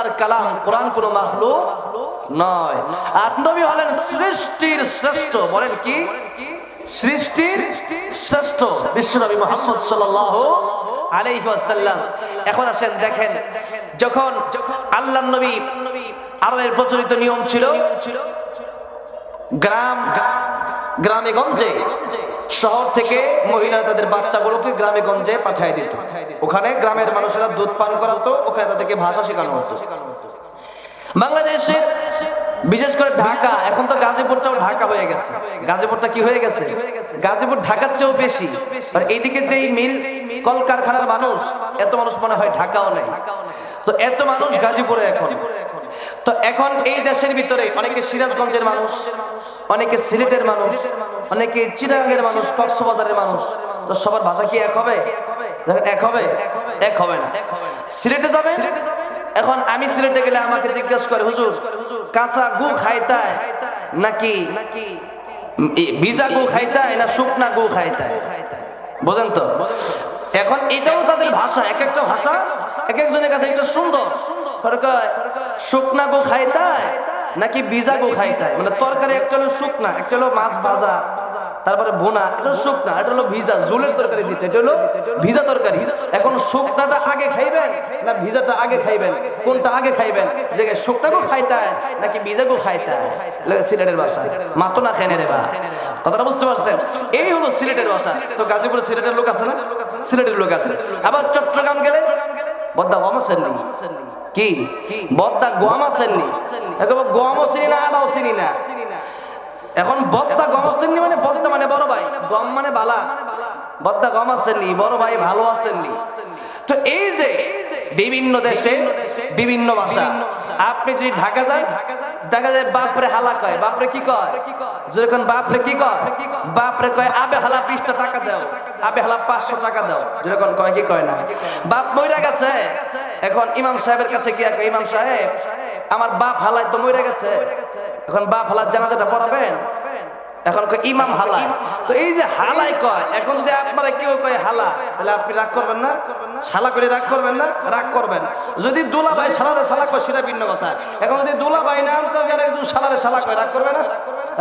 আল্লাহর কালাম কোরআন কোন নয়। নবী হলেন সৃষ্টির শ্রেষ্ঠ, বলেন কি? সৃষ্টির শ্রেষ্ঠ বিশ্বনবী মোহাম্মদ আলাইহি এখন আসেন, দেখেন, যখন আল্লাহর নবী আরবের প্রচলিত নিয়ম ছিল, গ্রাম, গ্রামে গঞ্জে শহর থেকে মহিলারা তাদের বাচ্চাগুলোকে গ্রামে গঞ্জে পাঠিয়ে দিত। ওখানে গ্রামের মানুষেরা দুধ পান করাতো, ওখানে তাদেরকে ভাষা শেখানো হতো। বাংলাদেশে বিশেষ করে ঢাকা, এখন তো গাজীপুরটাও ঢাকা হয়ে গেছে। গাজীপুরটা কি হয়ে গেছে? গাজীপুর ঢাকার চেয়েও বেশি। এইদিকে যে মিল, কলকারখানার মানুষ, এত মানুষ মনে হয় ঢাকাও নেই। তো এত মানুষ গাজীপুরে এখন। তো এখন এই দেশের ভিতরে অনেকে সিরাজগঞ্জের মানুষ, অনেকে সিলেটের মানুষ, অনেকে চিরাঙ্গের মানুষ, কক্সবাজারের মানুষ। তো সবার ভাষা কি এক হবে? এক হবে? এক হবে না। সিলেটে যাবে? এখন আমি সিলেটে গেলে আমাকে জিজ্ঞেস করে, হুজুর, কাঁচা গু খাইতায় নাকি ভিজা গু খাইতায় না শুকনা গু খাইতায়? বোঝেন তো? এখন এটাও তাদের ভাষা, এক একটা ভাষা এক একজনের কাছে এটা সুন্দর। শুকনা গো খাইতায় নাকি ভিজা গো খাইতায় মানে তরকারি একটা হলো শুকনা, একটা হলো মাছ ভাজা, তারপরে বোনা এটা শুকনা, এটা হলো ভিজা, ঝোলের তরকারি যেটা, এটা হলো ভিজা তরকারি। এখন শুকনাটা আগে খাইবেন না ভিজাটা আগে খাইবেন? কোনটা আগে খাইবেন? যে শুকনা গো খাইতায় নাকি ভিজা গো খাইতায় সিলেটের ভাষা। মাতো না খেনে রে বা। কথাটা বুঝতে পারছেন? এই হলো সিলেটের ভাষা। তো গাজীপুরে সিলেটের লোক আছে না? সিলেটের লোক আছে। আবার চট্টগ্রাম গেলে বদ্দা গম আসেননি কি? বদ্দা গম আসেননি চিনি না, আটাও চিনি না। এখন বদ্দা গম আসেননি মানে বদ্দা মানে বড় ভাই। গম মানে বালা। বদ্দা গম আসেননি বড় ভাই ভালো আসেননি তো এই যে বিভিন্ন দেশে, বিভিন্ন ভাষা, আপনি যদি ঢাকা যান ঢাকা যায় বাপরে হালা কয়, বাপরে কি কয়? যখন বাপরে কি কয়? বাপরে কয়, আবে হালা বিশটা টাকা দাও, আবে হালা পাঁচশো টাকা দাও। যেরকম কয় কি কয় না? বাপ মইরা গেছে। এখন ইমাম সাহেবের কাছে কি ইমাম সাহেব, আমার বাপ হালায় তো মইরা গেছে। এখন বাপ হালার জানাজাটা পড়াবেন? এখন কয় ইমাম হালাই তো এই যে হালাই কয়, এখন যদি আপনারা কেউ কয় হালা, তাহলে আপনি রাগ করবেন না? শালা করে রাগ করবেন না? রাগ করবেন। যদি দোলা ভাই শালারে শালা কয়, সেটা ভিন্ন কথা। এখন যদি দোলা ভাই না আনতে যারা একজন শালারে শালা কয়, রাগ করবে না?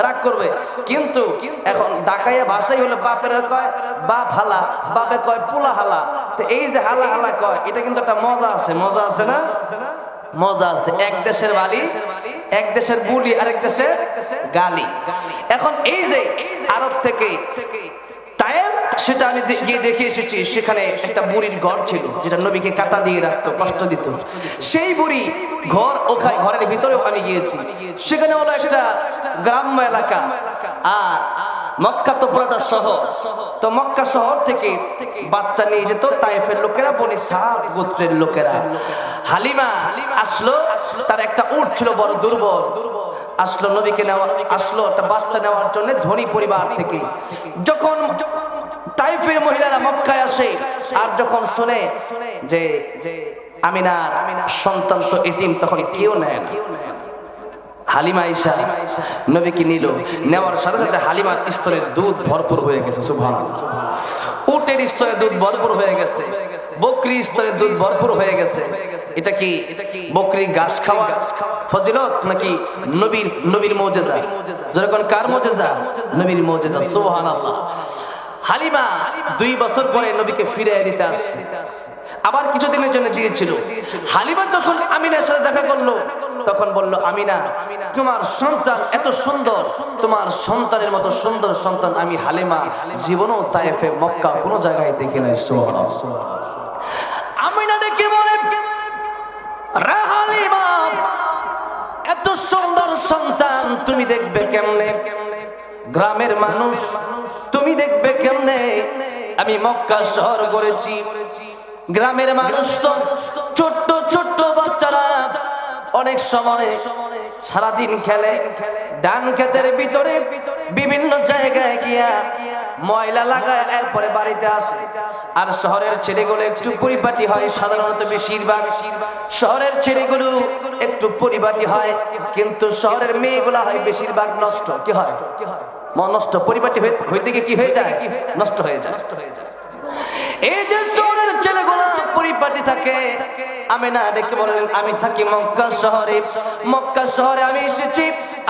রাগ করবে। কিন্তু এখন ডাকাইয়া ভাষাই হলো বাপের কয়, বাপ হালা, বাপে কয় পোলা হালা। তো এই যে হালা হালা কয়, এটা কিন্তু একটা মজা আছে। মজা আছে না? মজা আছে। এক দেশের বালি এক দেশের বুলি, আরেক দেশের গালি। এখন এই যে আরব থেকে তায়েব, সেটা আমি গিয়ে দেখে এসেছি, সেখানে একটা বুড়ির ঘর ছিল, যেটা নবীকে কাটা দিয়ে রাখতো, কষ্ট দিত। সেই বুড়ি ঘর ওখানে, ঘরের ভিতরেও আমি গিয়েছি। সেখানে হলো একটা গ্রাম্য এলাকা। আর মক্কা তো পুরোটা শহর। তো মক্কা শহর থেকে বাচ্চা নিয়ে যেত তাইফের লোকেরা, বনি সাত গোত্রের লোকেরা। হালিমা আসলো, তার একটা উট ছিল বড় দুর্বল। আসলো নবীকে নেওয়া, আসলো একটা বাচ্চা নেওয়ার জন্য ধনী পরিবার থেকে। যখন তাইফের মহিলারা মক্কায় আসে, আর যখন শুনে যে আমিনার সন্তান তো এতিম, তখন কেউ নেয় না। হালিমা আইসা নবীকে নিল। নেওয়ার সাথে সাথে হালিমার স্তরের দুধ ভরপুর হয়ে গেছে সুভান উটের স্তরে দুধ ভরপুর হয়ে গেছে, বকরি স্তরে দুধ ভরপুর হয়ে গেছে। এটা কি বকরি ঘাস খাওয়া ফজিলত নাকি নবীর নবীর মৌজেজা? যেরকম কার মৌজেজা? নবীর মৌজেজা সুবহান হালিমা দুই বছর পরে নবীকে ফিরে দিতে আসছে। আবার কিছুদিনের জন্য দিয়েছিল। হালিমা যখন আমিনার সাথে দেখা করল তখন বলল, আমিনা, তোমার সন্তান এত সুন্দর। তোমার সন্তানের মতো সুন্দর সন্তান আমি হালিমা। জীবনও তাইফে মক্কা কোনো জায়গায় দেখি নাই আমিনা ডেকে এত সুন্দর সন্তান তুমি দেখবে কেমনে? গ্রামের মানুষ, তুমি দেখবে কেমনে? আমি মক্কা শহর করেছি গ্রামের মানুষ তো ছোট্ট ছোট্ট বাচ্চারা অনেক সময় সারাদিন খেলে, ধান ক্ষেতের ভিতরে বিভিন্ন জায়গায় গিয়া ময়লা লাগায়, এরপরে বাড়িতে আসে। আর শহরের ছেলেগুলো একটু পরিপাটি হয়, সাধারণত বেশিরভাগ শহরের ছেলেগুলো একটু পরিপাটি হয়, কিন্তু শহরের মেয়েগুলা হয় বেশিরভাগ নষ্ট। কি হয়? নষ্ট, পরিপাটি হয়ে- হইতে গিয়ে কি হয়ে যায়? নষ্ট হয়ে যায়। এই যে শহরের ছেলেগুলা পরিপাটি থাকে, আমেনা ডেকে বলেন আমি থাকি মক্কা শহরে। মক্কা শহরে আমি এসেছি।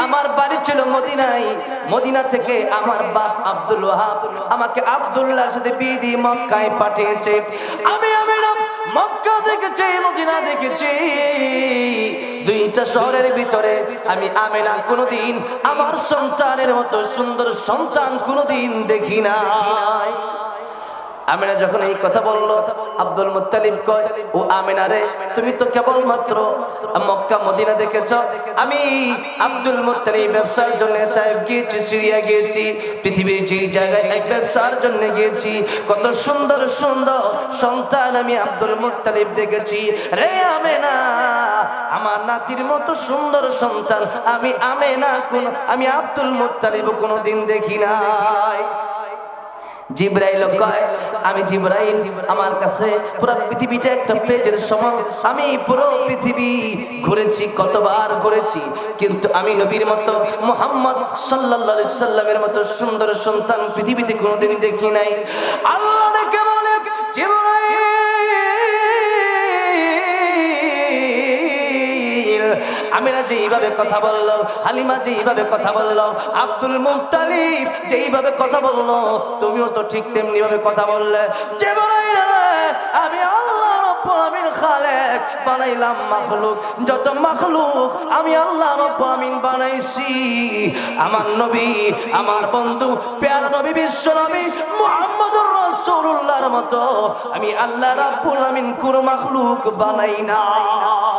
আমার বাড়ি ছিল মদিনায়। মদিনা থেকে আমার বাপ আব্দুল ওয়াহাব আমাকে আব্দুল্লাহর সাথে বিয়ে দিয়ে মক্কায় পাঠিয়েছে। আমি আমেনা মক্কা দেখেছি, মদিনা দেখেছি। দুইটা শহরের ভিতরে আমি আমেনা কোনোদিন, আমার সন্তানের মতো সুন্দর সন্তান কোনোদিন দেখি নাই। আমিনা যখন এই কথা বলল, আব্দুল মুত্তালিব কয়, ও আমিনা রে, তুমি তো কেবলমাত্র মক্কা, মদিনা দেখেছ। আমি আব্দুল মুত্তালিব ব্যবসার জন্য গিয়েছি, সিরিয়া গিয়েছি, পৃথিবীর যে জায়গায় এক ব্যবসার জন্য গিয়েছি, কত সুন্দর সুন্দর সন্তান আমি আব্দুল মুত্তালিব দেখেছি। রে আমেনা, আমার নাতির মতো সুন্দর সন্তান, আমি আমেনা কোন, আমি আব্দুল মুত্তালিব কোনোদিন দেখি নাই। জিব্রাইল কয়, আমি জিব্রাইল, আমার কাছে পুরো পৃথিবীটা একটা প্লেটের সমান। আমি পুরো পৃথিবী ঘুরেছি, কতবার ঘুরেছি। কিন্তু আমি নবীর মতো মোহাম্মদ সাল্লাল্লাহু আলাইহি সাল্লামের মতো সুন্দর সন্তান পৃথিবীতে কোনোদিন দেখি নাই। আল্লাহ কেমন বলে, জিব্রাইল আমিরা যেইভাবে কথা বলল, হালিমা যেইভাবে কথা বলল, আব্দুল মুক্তালিব যেইভাবে কথা বলল, তুমিও তো ঠিক তেমনি ভাবে কথা বললে। যে আমি আল্লাহ রব্বুল আমিন খালেক বানাইলাম মাখলুক। যত মাখলুক আমি আল্লাহ রব্বুল আমিন বানাইছি। আমার নবী, আমার বন্ধু, পেয়ারা নবী, বিশ্ব নবী মুহাম্মদুর রাসূলুল্লাহর মতো আমি আল্লাহ রাব্বুল আমিন কোনো মাখলুক বানাই নাই।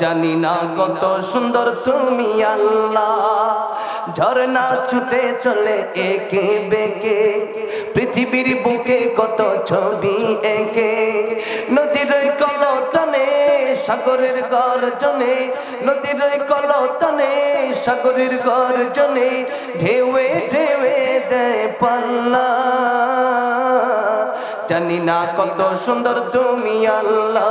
জানি না কত সুন্দর তুমি আল্লাহ। ঝরনা ছুটে চলে একে বেকে, পৃথিবীর বুকে কত ছবি একে। নদীর কলতনে, সাগরের গর্জনে, নদীর কলতনে, সাগরের গর্জনে, ঢেউয়ে ঢেউয়ে দেয় পাল্লা। জানি না কত সুন্দর তুমি আল্লাহ।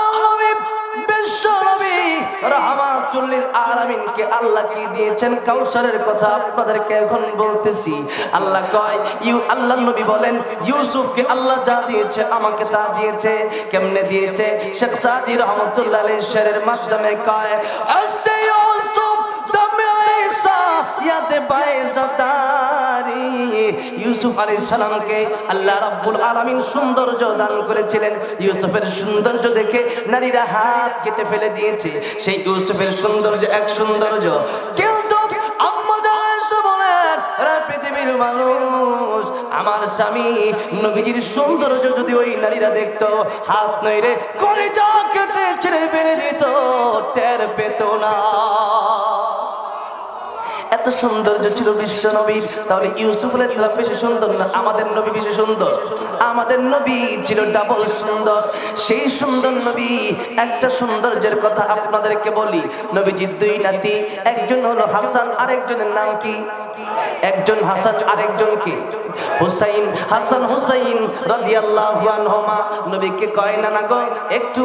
বলেন ইউসুফকে আল্লাহ দিয়েছে আমাকে কেমনে দিয়েছে? রহমতুল্লাহ মাধ্যমে কয় ইয়াতে বাইজাদারি। ইউসুফ আলাইহিস সালামকে আল্লাহ রাব্বুল আলামিন সৌন্দর্য দান করেছিলেন। ইউসুফের সৌন্দর্য দেখে নারীরা হাত কেটে ফেলে দিয়েছে। সেই ইউসুফের সৌন্দর্য এক সৌন্দর্য। কিন্তু আম্মা জান এসে বলেন "রে পৃথিবীর মানুষ, আমার স্বামী নবীজির সৌন্দর্য যদি ওই নারীরা দেখতো, হাত নইরে কলিজা কেটে ছেড়ে ফেলে দিত, টের পেত না। এত সৌন্দর্য ছিল বিশ্ব নবীর। তাহলে ইউসুফ আলাইহিসসালাম বেশি সুন্দর না আমাদের নবী বেশি সুন্দর? আমাদের নবী ছিল ডাবল সুন্দর। সেই সুন্দর নবী, একটা সৌন্দর্যের কথা আপনাদেরকে বলি। নবীজির দুই নাতি, একজন হলো হাসান, আরেকজনের নাম কি? একজন হাসান আরেকজন কি? হুসাইন, হাসান হুসাইন রাদিয়াল্লাহু আনহুমা। নবীকে কয়, না না গো, একটু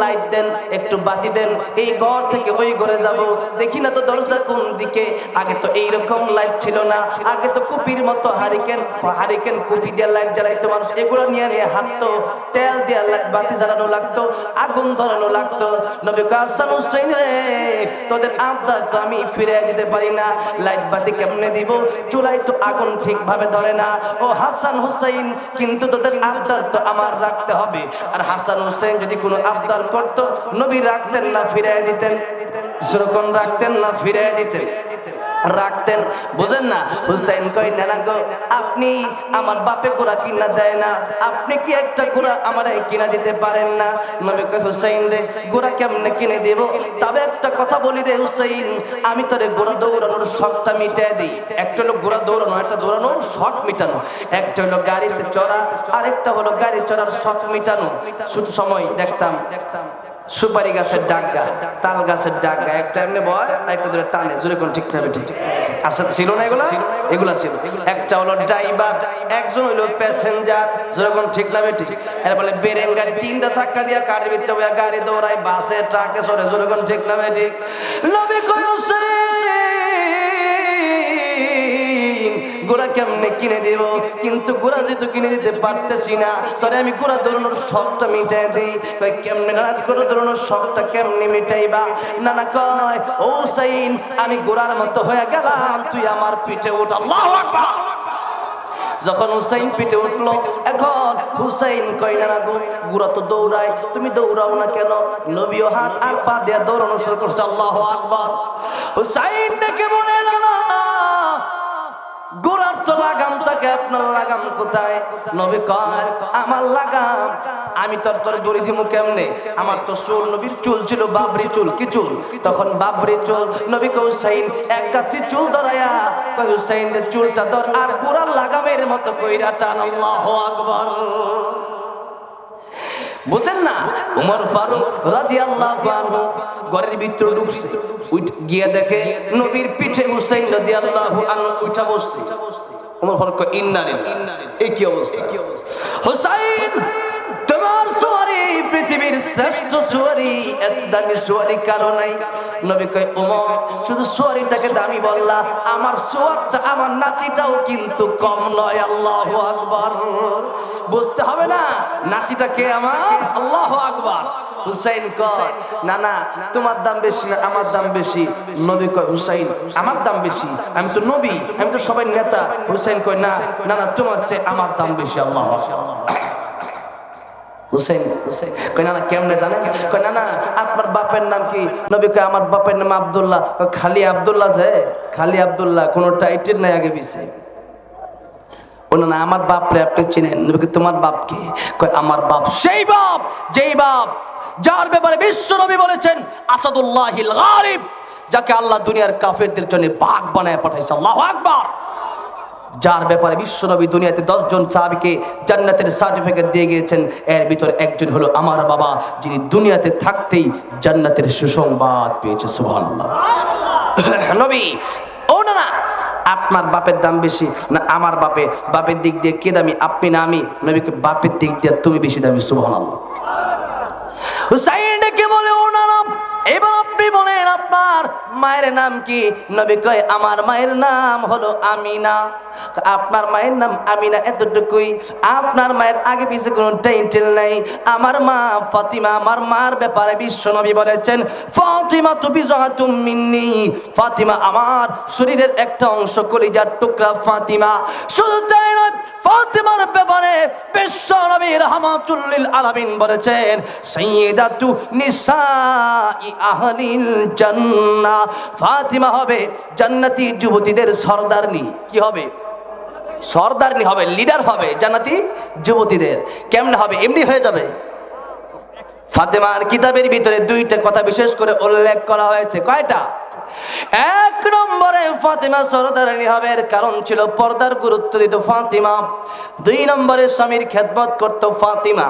লাইট দেন, একটু বাতি দেন, এই ঘর থেকে ওই ঘরে যাব। দেখি না তো দরজা কোন দিকে? আগে তো এই রকম লাইট ছিল না। আগে তো কুপির মতো হারিকেন হারিকেন কুপি দিয়ে লাইট জ্বালাইতো মানুষ। এগুলো নিয়ে নিয়ে হাঁটতো, তেল দিয়ে লাইট বাতি জ্বালানো লাগতো, আগুন ধরানো লাগতো। নবী হাসান হুসাইন রে, তোদের আবদার তো আমি ফিরে যেতে পারি না। লাইট বাতি কেমনে দিব চুলাই তো আগুন ঠিকভাবে ধরে না। ও হাসান হুসাইন, কিন্তু তোদের আবদার তো আমার রাখতে হবে। আর হাসান হুসাইন যদি কোনো আবদার করতো, নবী রাখতেন না ফিরে দিতেন। সেরকম রাখতেন না ফিরে দিতেন। রাখতেন। বুঝেন না? হুসাইন কই না গো, আপনি আমার বাপে কোরা কিনা দেয় না। আপনি কি একটা কোরা আমার কিনা দিতে পারেন না? নবী কই হুসাইন রে গোরা কেমনে কিনে দেব? তবে একটা কথা বলি রে হুসাইন, আমি তোরে গোরা দৌড়ানোর শখটা মিটাই দিই। একটা হলো গোরা দৌড়ানো, একটা দৌড়ানোর শখ মিটানো। একটা হলো গাড়িতে চড়া, আরেকটা হলো গাড়ি চড়ার শখ মিটানো। শুধু সময় দেখতাম দেখতাম। সুপারি গাছের ডাগা তাল গাছের ডাগা একটা এমনি বয় একটা ধরে টানে জোরে কোন ঠিক থাকবে ঠিক। আচ্ছা ছিল না এগুলা? এগুলা? ছিল। একটা হলো ড্রাইভার একজন হলো প্যাসেঞ্জার জোরে কোন ঠিক না ঠিক। এর বলে বেরেন গাড়ি তিনটা চাক্কা দিয়া কার ভিতরে বইয়া গাড়ি দৌড়ায় বাসে ট্রাকে সরে জোরে কোন ঠিক না ঠিক। নবী কয়সে গোড়া কেমনে কিনে দেব? কিন্তু গোড়া যেহেতু কিনে দিতে পারতেছি না, তবে আমি গোড়া দৌড়ানোর শখটা মিটাই দিই। কই কেমনে না গোড়া দৌড়ানোর শখটা কেমনে মিটাইবা? না না কয়, ও সাইন, আমি গোড়ার মতো হয়ে গেলাম, তুই আমার পিঠে উঠ, আল্লাহু আকবার! যখন হুসাইন পিঠে উঠল, এখন হুসাইন কই না না গুড়া তো দৌড়ায়, তুমি দৌড়াও না কেন? নবীও হাত আর পা দিয়ে দৌড়ানো শুরু করছে, আল্লাহু আকবার! হুসাইন ডেকে বলে, না না গোড়ার তো লাগাম থাকে, আপনার লাগাম কোথায়? নবী কয়, আমার লাগাম, আমি তোর তোর দড়ি দিমু কেমনে? আমার তো চুল, নবীর চুল ছিল বাবরি চুল, কি চুল? তখন বাবরি চুল, নবী কয়, হুসাইন, এক কাছে চুল ধরায়া। কয় হুসাইন চুলটা ধর, আর গোড়ার লাগামের মতো কইরা টান, আল্লাহু আকবার। বুঝেন না? উমর ফারুক রাদিয়াল্লাহু আনহু ঘরের ভিতরে ঢুকছে। গিয়ে দেখে নবীর পিঠে হুসাইন রাদিয়াল্লাহু আনহু উঠা বসছে। উমর ফারুক ইন্না লিল্লাহ। এই কি অবস্থা? হুসাইন! পৃথিবীর শ্রেষ্ঠ সুয়ারি এত দামি সুয়ারি কারও নাই। নবী কয়, উমর, শুধু সুয়ারিটাকে দামি বললা, আমার সুয়ারটা আমার নাতিটাও কিন্তু কম নয়, আল্লাহু আকবার। বুঝতে হবে না, নাতিটা কে আমার? আল্লাহু আকবার। হুসাইন কয় না না তোমার দাম বেশি না, আমার দাম বেশি। নবী কয়, হুসাইন, আমার দাম বেশি, আমি তো নবী, আমি তো সবাই নেতা। হুসাইন কয়, না না না তোমার চেয়ে আমার দাম বেশি, আল্লাহ আল্লাহ হুসেন হুসেন কই না কেমনে জানেন? কই না না আপনার বাপের নাম কি? নবী কয় আমার বাপের নাম আব্দুল্লাহ। খালি আব্দুল্লাহ যে? খালি আব্দুল্লাহ কোনো টাইটেল নাই আগে বলল না আমার বাপ রে আপনি চিনেন? নবী কয়, তোমার বাপ কি? কয় আমার বাপ। সেই বাপ যেই বাপ যার ব্যাপারে বিশ্ব নবী বলেছেন আসাদুল্লাহিল গালিব যাকে আল্লাহ দুনিয়ার কাফেরদের জন্য বাঘ বানায় পাঠাইছে। আল্লাহু আকবার! যার ব্যাপারে বিশ্বনবী দুনিয়াতে দশজন সাহাবিকে জান্নাতের সার্টিফিকেট দিয়ে গিয়েছেন এর ভিতর একজন হলো আমার বাবা যিনি দুনিয়াতে থাকতেই জান্নাতের সুসংবাদ পেয়েছে সুবহানাল্লাহ। নবী আপনার বাপের দাম বেশি না আমার বাপে বাপের দিক দিয়ে কে দামি আপনি না আমি নবীকে বাপের দিক দিয়ে তুমি বেশি দামি সুবহানাল্লাহ। হুসাইন ডেকে বলে ও না না, এবার আপনি বলেন, আপনার মায়ের নাম কি? নবী কয়, আমার মায়ের নাম হলো আমিনা। আপনার মায়ের নাম আমিনা এতটুকুই। আপনার মায়ের আগে পিছে কোনো টাইটেল নাই। আমার মা ফাতিমা, আমার মার ব্যাপারে বিশ্ব নবী বলেছেন, ফাতিমা তুমি তুমি মিন্নি। ফাতিমা আমার শরীরের একটা অংশ কলিজার টুকরা ফাতিমা। শুধু তাই নয়, ফাতিমার ব্যাপারে বিশ্ব নবী রহমাতুল্লিল আলামিন বলেছেন, সাইয়্যিদাতু নিসাই জান্নাহ ফাতিমা হবে জান্নাতি যুবতীদের সর্দারনি। কি হবে? সর্দারনি হবে, লিডার হবে জান্নাতি যুবতীদের। কেমনে হবে? এমনি হয়ে যাবে। ফাতেমার কিতাবের ভিতরে দুইটা কথা বিশেষ করে উল্লেখ করা হয়েছে। কয়টা? এক নম্বরে ফাতিমা সরদারানি হবে কারণ ছিল পর্দার গুরুত্ব দিত ফাতিমা। দুই নম্বরে স্বামীর খেদমত করত ফাতিমা।